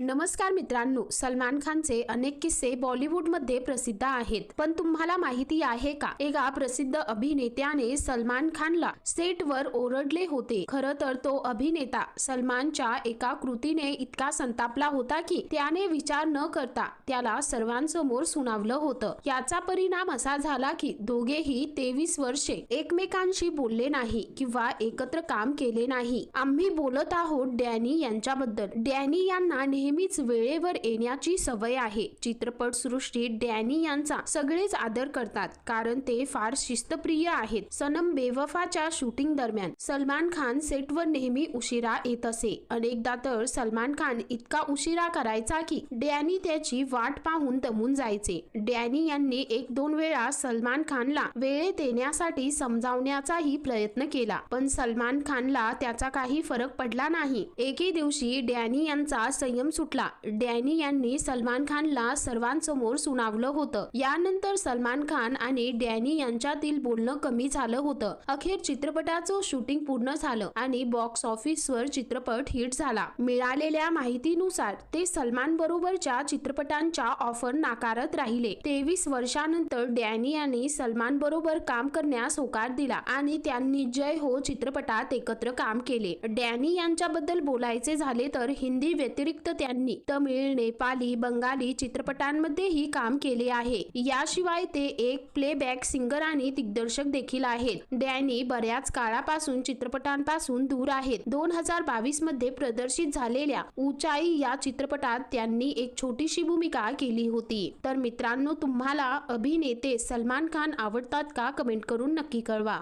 नमस्कार मित्रांनो सलमान खानचे अनेक किस्से बॉलिवूडमध्ये प्रसिद्ध आहेत. पण तुम्हाला माहिती आहे का? एका प्रसिद्ध अभिनेत्याने सलमान खानला सेटवर ओरडले होते. खर तर तो अभिनेता सलमानच्या एका कृतीने इतका संतापला होता की त्याने विचार न करता त्याला सर्वांसमोर सुनावलं होतं. याचा परिणाम असा झाला की दोघेही तेवीस वर्षे एकमेकांशी बोलले नाही किंवा एकत्र काम केले नाही. आम्ही बोलत आहोत डॅनी यांच्याबद्दल. डॅनी यांना नेहमीच वेळेवर येण्याची सवय आहे. चित्रपट सृष्टीत डॅनी यांचा सगळेच आदर करतात कारण ते फार शिस्तप्रिय आहेत. सनम बेवफाच्या शूटिंग दरम्यान सलमान खान सेटवर नेहमी उशिरा येत असे. अनेकदा तर सलमान खान इतका उशिरा करायचा की डॅनी त्याची वाट पाहून दमून जायचे. डॅनी यांनी एक दोन वेळा सलमान खानला वेळेत येण्यासाठी समजावण्याचाही प्रयत्न केला पण सलमान खानला त्याचा काही फरक पडला नाही. एके दिवशी डॅनी यांचा संयम सुटला. डॅनी यांनी सलमान खानला सर्वांसमोर सुनावलं होतं. यानंतर सलमान खान आणि डॅनी यांच्यातील बोलणं कमी झालं होतं. अखेर चित्रपटाचं शूटिंग पूर्ण झालं आणि बॉक्स ऑफिसवर चित्रपट हिट झाला. मिळालेल्या माहितीनुसार ते सलमान बरोबरच्या चित्रपटांच्या ऑफर नाकारत राहिले. तेवीस वर्षानंतर डॅनी यांनी सलमान बरोबर काम करण्यास होकार दिला आणि त्यांनी जय हो चित्रपटात एकत्र काम केले. डॅनी यांच्याबद्दल बोलायचे झाले तर हिंदी व्यतिरिक्त त्या त्यांनी तमिळ नेपाली बंगाली चित्रपटांमध्येही काम केले आहे. याशिवाय ते एक प्लेबॅक सिंगर आणि दिग्दर्शक देखील आहेत. डॅनी बऱ्याच काळापासून चित्रपटांपासून दूर आहेत. दोन हजार बावीसमध्ये प्रदर्शित झालेल्या उंचाई या चित्रपटात त्यांनी एक छोटीशी भूमिका केली होती. तर मित्रांनो तुम्हाला अभिनेते सलमान खान आवडतात का? कमेंट करून नक्की कळवा.